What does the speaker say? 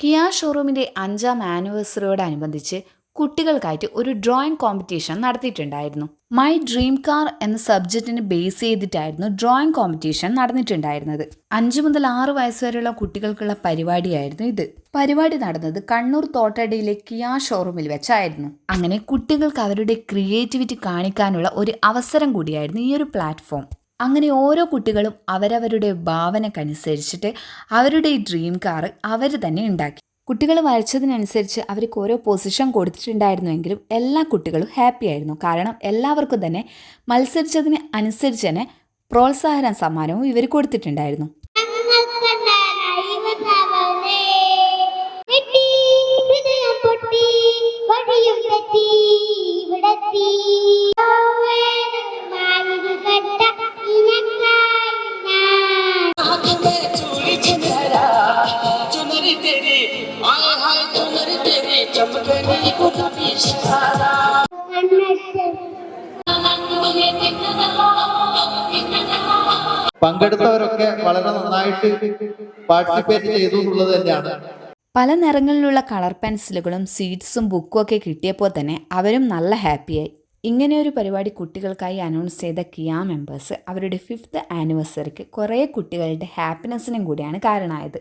Kia ഷോറൂമിന്റെ അഞ്ചാം ആനിവേഴ്സറിയോടനുബന്ധിച്ച് കുട്ടികൾക്കായിട്ട് ഒരു ഡ്രോയിങ് കോമ്പറ്റീഷൻ നടത്തിയിട്ടുണ്ടായിരുന്നു. മൈ ഡ്രീം കാർ എന്ന സബ്ജക്റ്റിനെ ബേസ് ചെയ്തിട്ടായിരുന്നു ഡ്രോയിങ് കോമ്പറ്റീഷൻ നടന്നിട്ടുണ്ടായിരുന്നത്. അഞ്ചു മുതൽ ആറ് വരെയുള്ള കുട്ടികൾക്കുള്ള പരിപാടിയായിരുന്നു ഇത്. പരിപാടി നടന്നത് കണ്ണൂർ തോട്ടടിയിലെ കിയ ഷോറൂമിൽ വെച്ചായിരുന്നു. അങ്ങനെ കുട്ടികൾക്ക് അവരുടെ ക്രിയേറ്റിവിറ്റി കാണിക്കാനുള്ള ഒരു അവസരം കൂടിയായിരുന്നു ഈ ഒരു പ്ലാറ്റ്ഫോം. അങ്ങനെ ഓരോ കുട്ടികളും അവരവരുടെ ഭാവനക്കനുസരിച്ചിട്ട് അവരുടെ ഈ ഡ്രീം കാർ അവർ തന്നെ ഉണ്ടാക്കി. കുട്ടികൾ വരച്ചതിനനുസരിച്ച് അവർക്ക് ഓരോ പൊസിഷൻ കൊടുത്തിട്ടുണ്ടായിരുന്നുവെങ്കിലും എല്ലാ കുട്ടികളും ഹാപ്പി ആയിരുന്നു. കാരണം എല്ലാവർക്കും തന്നെ മത്സരിച്ചതിന് അനുസരിച്ച് തന്നെ പ്രോത്സാഹന സമ്മാനവും ഇവർ കൊടുത്തിട്ടുണ്ടായിരുന്നു. പങ്കെടുത്തവരൊക്കെ വളരെ നന്നായിട്ട് പാർട്ടിസിപ്പേറ്റ് ചെയ്തു എന്നുള്ളത് തന്നെയാണ്. പല നിറങ്ങളിലുള്ള കളർ പെൻസിലുകളും സീഡ്സും ബുക്കും ഒക്കെ കിട്ടിയപ്പോൾ തന്നെ അവരും നല്ല ഹാപ്പിയായി. ഇങ്ങനെ ഒരു പരിപാടി കുട്ടികൾക്കായി അനൗൺസ് ചെയ്ത കിയാ മെമ്പേഴ്സ് അവരുടെ ഫിഫ്ത്ത് ആനിവേഴ്സറിക്ക് കുറേ കുട്ടികളുടെ ഹാപ്പിനെസ്സിനും കൂടിയാണ് കാരണമായത്.